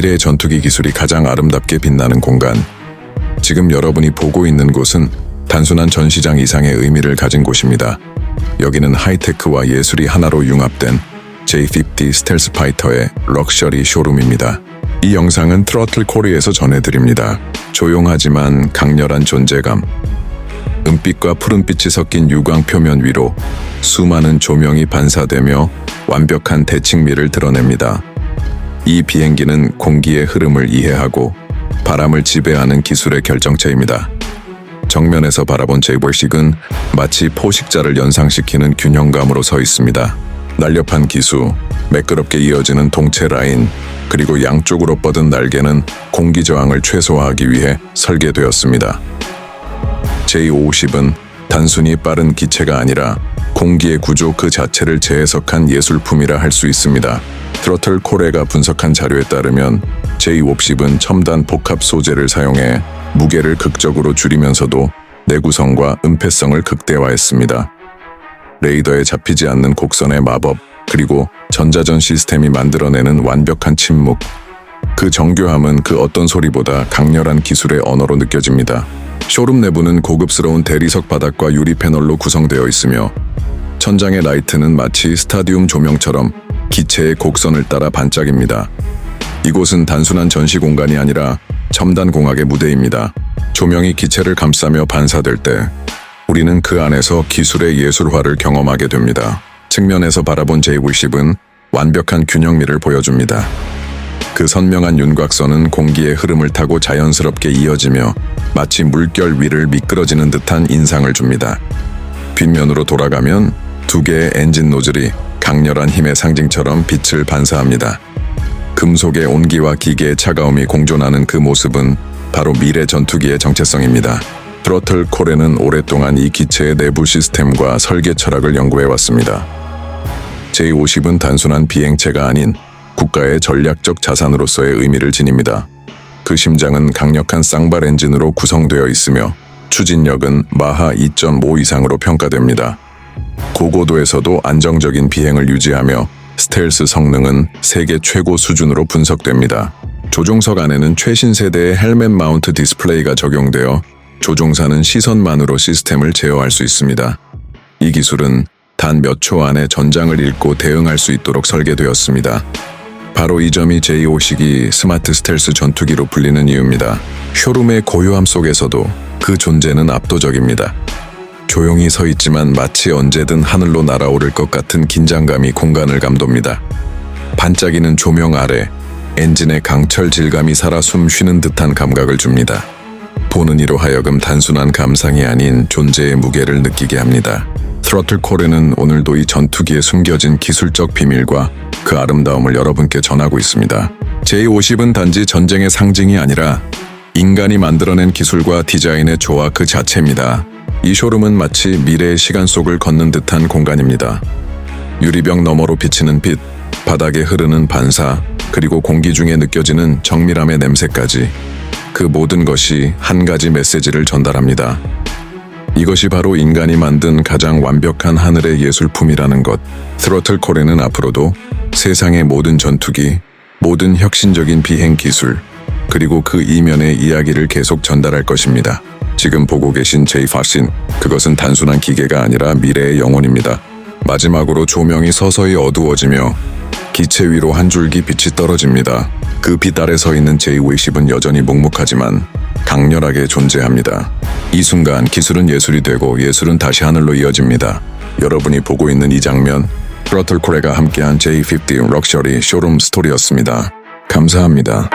미래의 전투기 기술이 가장 아름답게 빛나는 공간. 지금 여러분이 보고 있는 곳은 단순한 전시장 이상의 의미를 가진 곳입니다. 여기는 하이테크와 예술이 하나로 융합된 J50 스텔스 파이터의 럭셔리 쇼룸입니다. 이 영상은 트러틀 코리에서 전해드립니다. 조용하지만 강렬한 존재감. 은빛과 푸른빛이 섞인 유광 표면 위로 수많은 조명이 반사되며 완벽한 대칭미를 드러냅니다. 이 비행기는 공기의 흐름을 이해하고 바람을 지배하는 기술의 결정체입니다. 정면에서 바라본 제이벌식은 마치 포식자를 연상시키는 균형감으로 서 있습니다. 날렵한 기수, 매끄럽게 이어지는 동체 라인, 그리고 양쪽으로 뻗은 날개는 공기 저항을 최소화하기 위해 설계되었습니다. J50은 단순히 빠른 기체가 아니라 공기의 구조 그 자체를 재해석한 예술품이라 할 수 있습니다. 트로틀 코레가 분석한 자료에 따르면 J50은 첨단 복합 소재를 사용해 무게를 극적으로 줄이면서도 내구성과 은폐성을 극대화했습니다. 레이더에 잡히지 않는 곡선의 마법, 그리고 전자전 시스템이 만들어내는 완벽한 침묵. 그 정교함은 그 어떤 소리보다 강렬한 기술의 언어로 느껴집니다. 쇼룸 내부는 고급스러운 대리석 바닥과 유리 패널로 구성되어 있으며 천장의 라이트는 마치 스타디움 조명처럼 기체의 곡선을 따라 반짝입니다. 이곳은 단순한 전시 공간이 아니라 첨단 공학의 무대입니다. 조명이 기체를 감싸며 반사될 때 우리는 그 안에서 기술의 예술화를 경험하게 됩니다. 측면에서 바라본 J50은 완벽한 균형미를 보여줍니다. 그 선명한 윤곽선은 공기의 흐름을 타고 자연스럽게 이어지며 마치 물결 위를 미끄러지는 듯한 인상을 줍니다. 뒷면으로 돌아가면 두 개의 엔진 노즐이 강렬한 힘의 상징처럼 빛을 반사합니다. 금속의 온기와 기계의 차가움이 공존하는 그 모습은 바로 미래 전투기의 정체성입니다. 트로틀 콜에는 오랫동안 이 기체의 내부 시스템과 설계 철학을 연구해 왔습니다. J50은 단순한 비행체가 아닌 국가의 전략적 자산으로서의 의미를 지닙니다. 그 심장은 강력한 쌍발 엔진으로 구성되어 있으며 추진력은 마하 2.5 이상으로 평가됩니다. 고고도에서도 안정적인 비행을 유지하며 스텔스 성능은 세계 최고 수준으로 분석됩니다. 조종석 안에는 최신 세대의 헬멧 마운트 디스플레이가 적용되어 조종사는 시선만으로 시스템을 제어할 수 있습니다. 이 기술은 단 몇 초 안에 전장을 읽고 대응할 수 있도록 설계되었습니다. 바로 이 점이 J5식이 스마트 스텔스 전투기로 불리는 이유입니다. 쇼룸의 고요함 속에서도 그 존재는 압도적입니다. 조용히 서 있지만 마치 언제든 하늘로 날아오를 것 같은 긴장감이 공간을 감돕니다. 반짝이는 조명 아래 엔진의 강철 질감이 살아 숨 쉬는 듯한 감각을 줍니다. 보는 이로 하여금 단순한 감상이 아닌 존재의 무게를 느끼게 합니다. 트로틀 콜에는 오늘도 이 전투기에 숨겨진 기술적 비밀과 그 아름다움을 여러분께 전하고 있습니다. J50은 단지 전쟁의 상징이 아니라 인간이 만들어낸 기술과 디자인의 조화 그 자체입니다. 이 쇼룸은 마치 미래의 시간 속을 걷는 듯한 공간입니다. 유리병 너머로 비치는 빛, 바닥에 흐르는 반사, 그리고 공기 중에 느껴지는 정밀함의 냄새까지 그 모든 것이 한 가지 메시지를 전달합니다. 이것이 바로 인간이 만든 가장 완벽한 하늘의 예술품이라는 것. 트로틀 콜에는 앞으로도 세상의 모든 전투기, 모든 혁신적인 비행 기술, 그리고 그 이면의 이야기를 계속 전달할 것입니다. 지금 보고 계신 제이파신, 그것은 단순한 기계가 아니라 미래의 영혼입니다. 마지막으로 조명이 서서히 어두워지며 기체 위로 한 줄기 빛이 떨어집니다. 그 빛 아래 서 있는 J50은 여전히 묵묵하지만 강렬하게 존재합니다. 이 순간 기술은 예술이 되고 예술은 다시 하늘로 이어집니다. 여러분이 보고 있는 이 장면, 트로틀 코레가 함께한 J50 럭셔리 쇼룸 스토리였습니다. 감사합니다.